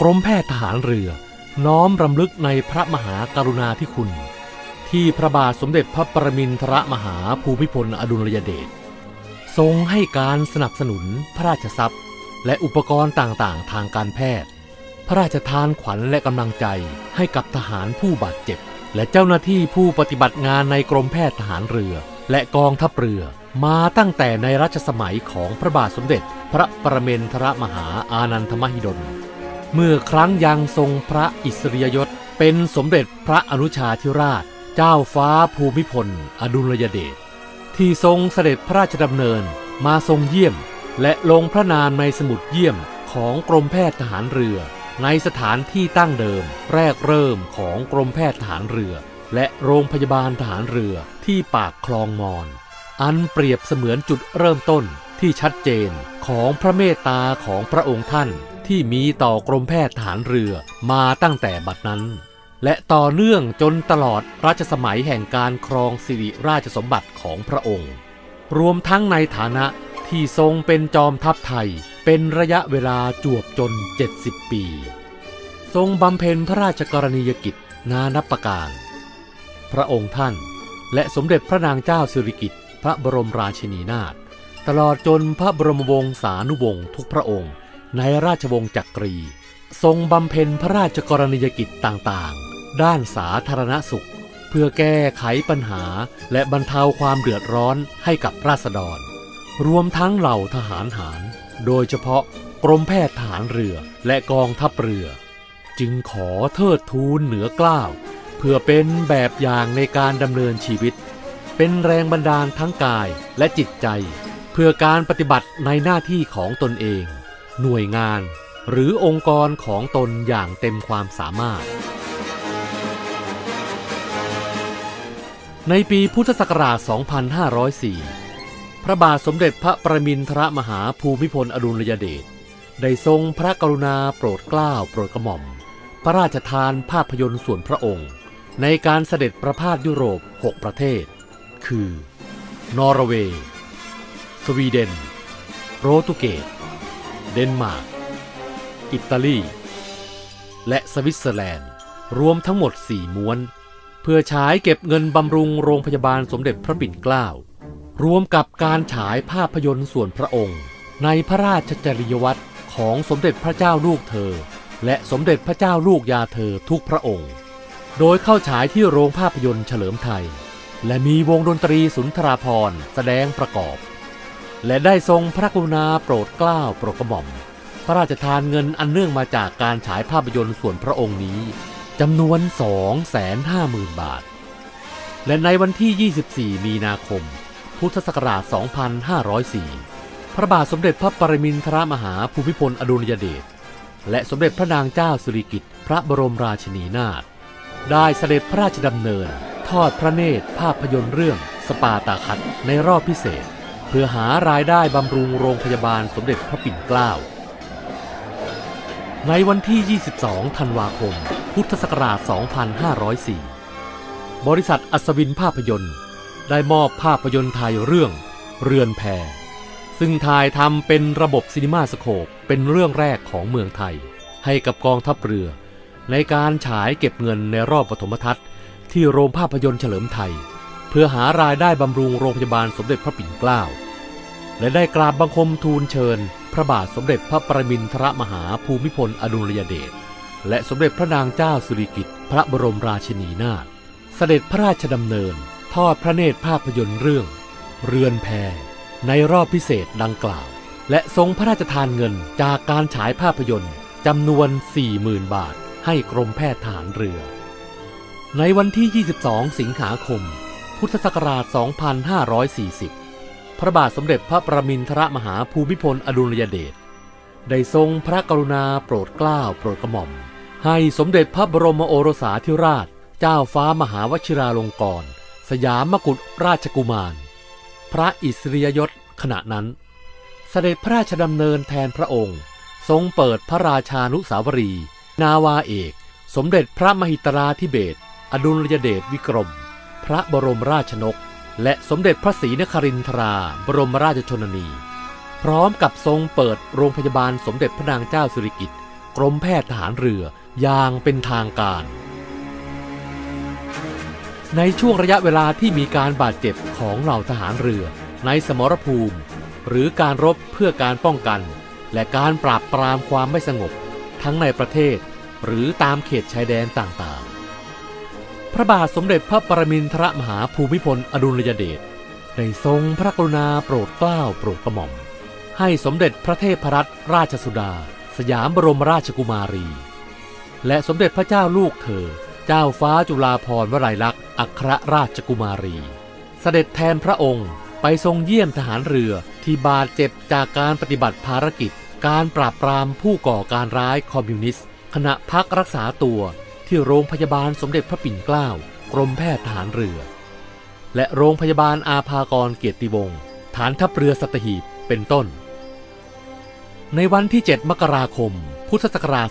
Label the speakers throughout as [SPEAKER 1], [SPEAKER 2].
[SPEAKER 1] กรมแพทย์ทหารเรือ น้อมรำลึกในพระมหากรุณาธิคุณ ที่พระบาทสมเด็จพระประมินทรมหาภูมิพลอดุลยเดชทรงให้การสนับสนุนพระราชทรัพย์ และอุปกรณ์ต่างๆ ทางการแพทย์ พระราชทานขวัญและกำลังใจให้กับทหารผู้บาดเจ็บ และเจ้าหน้าที่ผู้ปฏิบัติงานในกรมแพทย์ทหารเรือ และกองทัพเรือมาตั้งแต่ในรัชสมัยของพระบาทสมเด็จ พระประเมนทรมหาอานันทมหิดล เมื่อครั้งยังทรงพระอิสริยยศ เป็นสมเด็จพระอนุชาธิราช เจ้าฟ้าภูมิพล อดุลยเดชที่ทรงเสด็จพระราชดำเนินมาทรงเยี่ยม และลงพระนามในสมุดเยี่ยมของกรมแพทย์ทหารเรือ ในสถานที่ตั้งเดิม แรกเริ่มของกรมแพทย์ทหารเรือ และโรงพยาบาลทหารเรือที่ปากคลองมอนอันเปรียบเสมือนจุดเริ่มต้นที่ชัดเจนของพระเมตตาของพระองค์ท่าน ที่มีต่อกรมแพทย์ทหารเรือมาตั้งแต่บัดนั้น และต่อเนื่องจนตลอดรัชสมัยแห่งการครองสิริราชสมบัติของพระองค์ รวมทั้งในฐานะที่ทรงเป็นจอมทัพไทยเป็นระยะเวลาจวบจน 70 ปี ทรงบำเพ็ญพระราชกรณียกิจนานับประการ พระองค์ท่าน และสมเด็จพระนางเจ้าสิริกิติ์พระบรมราชินีนาถตลอดจนพระบรมวงศานุวงศ์ทุกพระองค์ ในราชวงศ์จักรี ทรงบำเพ็ญพระราชกรณียกิจต่างๆ ด้านสาธารณสุข เพื่อแก้ไขปัญหาและบรรเทาความเดือดร้อนให้กับราษฎร รวมทั้งเหล่าทหารหาร โดยเฉพาะกรมแพทย์ทหารเรือและกองทัพเรือ จึงขอเทิดทูนเหนือเกล้าว เพื่อเป็นแบบอย่างในการดำเนินชีวิต เป็นแรงบันดาลทั้งกายและจิตใจ เพื่อการปฏิบัติในหน้าที่ของตนเอง หน่วยงาน หรือองค์กรของตนอย่างเต็มความสามารถ ในปีพุทธศักราช 2504 พระบาทสมเด็จพระประมินทรมหาภูมิพลอดุลยเดชได้ทรงพระกรุณาโปรดเกล้าโปรดกระหม่อม พระราชทานภาพยนตร์ส่วนพระองค์ ในการเสด็จประพาสยุโรป 6 ประเทศ คือ นอร์เวย์ สวีเดน โปรตุเกส เดนมาร์ก อิตาลี และสวิตเซอร์แลนด์ รวมทั้งหมด 4 ม้วน เพื่อฉายเก็บเงินบำรุงโรงพยาบาลสมเด็จพระปิ่นเกล้า รวมกับการฉายภาพยนตร์ส่วนพระองค์ ในพระราชจริยวัตรของสมเด็จพระเจ้าลูกเธอ และสมเด็จพระเจ้าลูกยาเธอทุกพระองค์ โดยเข้าฉายที่โรงภาพยนตร์เฉลิมไทย และมีวงดนตรีสุนทราภรณ์แสดงประกอบ และได้ทรงพระกรุณาโปรดเกล้าโปรดกระหม่อม พระราชทานเงินอันเนื่องมาจากการฉายภาพยนตร์ส่วนพระองค์นี้จำนวน 250,000 บาท และในวันที่ 24 มีนาคม พุทธศักราช 2504 พระบาทสมเด็จพระปรมินทรมหาภูมิพลอดุลยเดช และสมเด็จพระนางเจ้าสิริกิติ์พระบรมราชินีนาถ ได้เสด็จพระราชดำเนิน ทอดพระเนตรภาพยนตร์เรื่องสปาตาคัตในรอบพิเศษ พื่อหารายได้บำรุงโรงพยาบาลสมเด็จพระปิ่นเกล้า ในวันที่ 22 ธันวาคม พุทธศักราช 2504 บริษัทอัศวินภาพยนตร์ ได้มอบภาพยนตร์ไทยเรื่อง เรือนแพซึ่งถ่ายทำเป็นระบบซีนีมาสโคปเป็นเรื่องแรกของเมืองไทย ให้กับกองทัพเรือ ในการฉายเก็บเงินในรอบปฐมทัศน์ ที่โรงภาพยนตร์เฉลิมไทย เพื่อหารายได้บำรุงโรงพยาบาลสมเด็จพระปิ่นเกล้า และได้กราบบังคมทูลเชิญ พระบาทสมเด็จพระประมินทรมหาภูมิพลอดุลยเดชและสมเด็จพระนางเจ้าสิริกิติ์พระบรมราชินีนาถเสด็จพระราชดำเนิน ทอดพระเนตรภาพยนตร์เรื่อง เรือนแพในรอบพิเศษดังกล่าว และทรงพระราชทานเงินจากการฉายภาพยนตร์จำนวน 40,000 บาท ให้กรมแพทย์ทหารเรือ ในวันที่ 22 สิงหาคม พุทธศักราช 2540 พระบาทสมเด็จพระประมินทรมหาภูมิพลอดุลยเดชได้ทรงพระกรุณาโปรดเกล้าโปรดกระหม่อม ให้สมเด็จพระบรมโอรสาธิราช เจ้าฟ้ามหาวชิราลงกรณสยามกุฎราชกุมาร พระอิสริยยศขณะนั้นเสด็จพระราชดำเนินแทนพระองค์ ทรงเปิดพระราชานุสาวรี นาวาเอก สมเด็จพระมหิตราธิเบศรอดุลยเดชวิกรม พระบรมราชนก และสมเด็จพระศรีนครินทราบรมราชชนนี พร้อมกับทรงเปิดโรงพยาบาลสมเด็จพระนางเจ้าสิริกิติ์กรมแพทย์ทหารเรืออย่างเป็นทางการ ในช่วงระยะเวลาที่มีการบาดเจ็บของเหล่าทหารเรือในสมรภูมิ หรือการรบเพื่อการป้องกัน และการปราบปรามความไม่สงบ ทั้งในประเทศหรือตามเขตชายแดนต่างๆ พระบาทสมเด็จพระปรมินทรมหาภูมิพลอดุลยเดชได้ทรงพระกรุณาโปรดเกล้าโปรดกระหม่อม ให้สมเด็จพระเทพรัตนราชสุดา สยามบรมราชกุมารี และสมเด็จพระเจ้าลูกเธอ เจ้าฟ้าจุฬาภรณ์วลัยลักษณ์อัครราชกุมารี เสด็จแทนพระองค์ไปทรงเยี่ยมทหารเรือที่บาดเจ็บจากการปฏิบัติภารกิจ การปราบปรามผู้ก่อการร้ายคอมมิวนิสต์ ขณะพักรักษาตัว ที่โรงพยาบาลสมเด็จพระปิ่นเกล้ากรมแพทย์ทหารเรือ และโรงพยาบาลอาภากรเกียรติวงศ์ฐานทัพเรือสัตหีบเป็นต้น ในวันที่ 7 มกราคม พุทธศักราช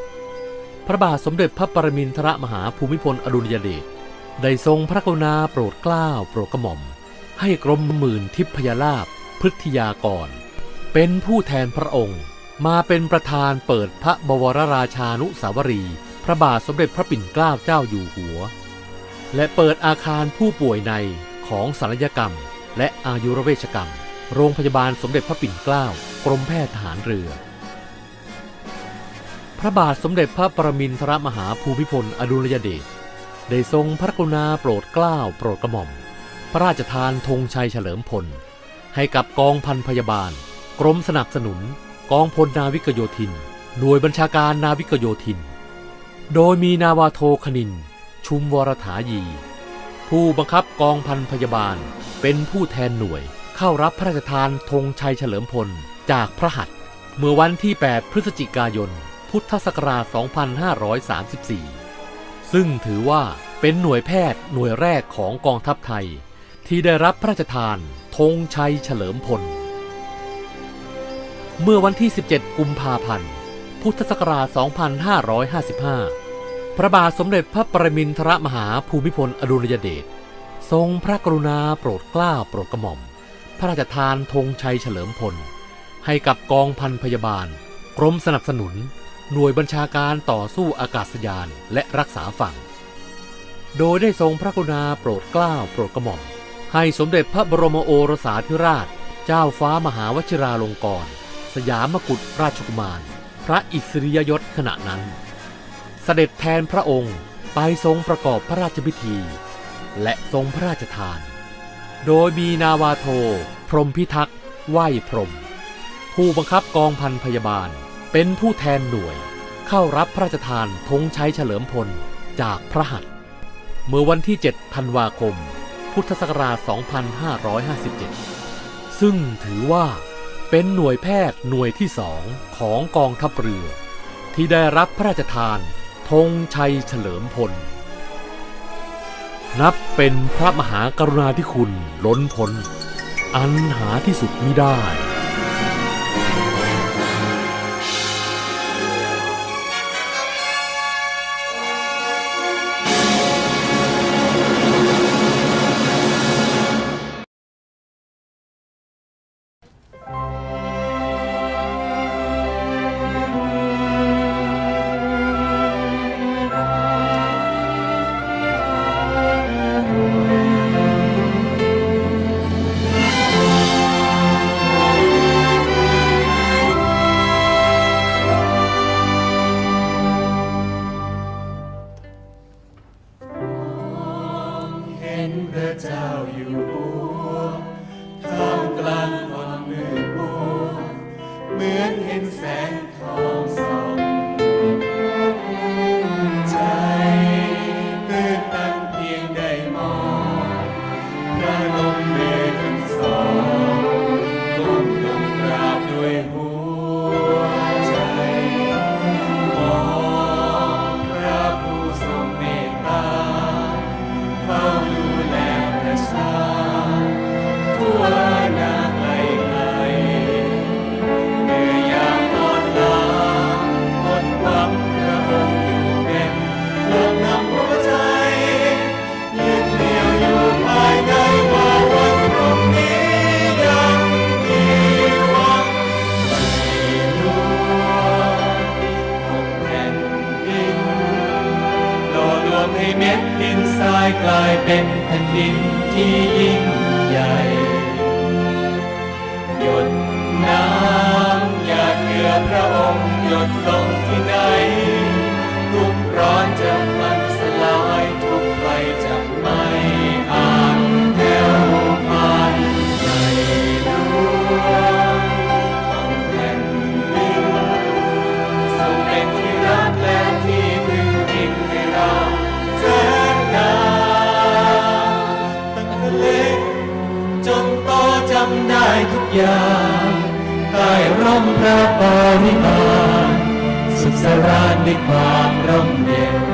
[SPEAKER 1] 2509 พระบาทสมเด็จพระปรมินทรมหาภูมิพลอดุลยเดชได้ทรงพระกรุณาโปรดเกล้าโปรดกระหม่อม ให้กรมหมื่นทิพยาลาภพฤทธิยากร เป็นผู้แทนพระองค์ มาเป็นประธานเปิดพระบวรราชานุสาวรี พระบาทสมเด็จพระปิ่นเกล้าเจ้าอยู่หัว และเปิดอาคารผู้ป่วยในของศัลยกรรม และอายุรเวชกรรม โรงพยาบาลสมเด็จพระปิ่นเกล้ากรมแพทย์ทหารเรือ พระบาทสมเด็จพระปรมินทรมหาภูมิพลอดุลยเดชได้ทรงพระกรุณาโปรดเกล้าโปรดกระหม่อม พระราชทานธงชัยเฉลิมพล ให้กับกองพันพยาบาล กรมสนับสนุน กองพลนาวิกโยธิน หน่วยบัญชาการนาวิกโยธิน โดยมีนาวาโทคณิน ชุมวรถายี ผู้บังคับกองพันพยาบาล เป็นผู้แทนหน่วยเข้ารับพระราชทานธงชัยเฉลิมพลจากพระหัตถ์เมื่อวันที่ 8 พฤศจิกายน พุทธศักราช 2534 ซึ่งถือว่าเป็นหน่วยแพทย์หน่วยแรกของกองทัพไทย ที่ได้รับพระราชทานธงชัยเฉลิมพล เมื่อวันที่ 17 กุมภาพันธ์ พุทธศักราช 2555 พระบาทสมเด็จพระปรมินทรมหาภูมิพลอดุลยเดช ทรงพระกรุณาโปรดเกล้าโปรดกระหม่อม พระราชทานธงชัยเฉลิมพล ให้กับกองพันพยาบาล กรมสนับสนุน หน่วยบัญชาการต่อสู้อากาศยานและรักษาฝั่ง โดยได้ทรงพระกรุณาโปรดเกล้าโปรดกระหม่อม ให้สมเด็จพระบรมโอรสาธิราช เจ้าฟ้ามหาวชิราลงกรณ สยามกุฎราชกุมาร พระอิสริยยศขณะนั้น เสด็จแทนพระองค์ไปทรงประกอบพระราชพิธี และทรงพระราชทาน โดยมีนาวาโท พรหมพิทักษ์ไหวพรหมผู้บังคับกองพันพยาบาลเป็นผู้แทนหน่วย เข้ารับพระราชทานธงชัยเฉลิมพลจากพระหัตถ์เมื่อวันที่ 7 ธันวาคม พุทธศักราช 2557 ซึ่งถือว่า เป็นหน่วยแพทย์หน่วยที่สองของกองทัพเรือ ที่ได้รับพระราชทานธงชัยเฉลิมพล นับเป็นพระมหากรุณาธิคุณล้นพ้น อันหาที่สุดมิได้
[SPEAKER 2] เห็น พระองค์หยดลงที่ไหน ทุกร้อนจะมันสลายทุกไฟจะไม่อาจแผ่วพานในหลวงของแผ่นดินทรงเป็นที่รักและที่พึ่งพิงให้เราแสนนานตั้งแต่เล็กจนโตจำได้ทุกอย่าง ใต้ร่มพระปริมาณสุขสรานด้วยความร่มเย็น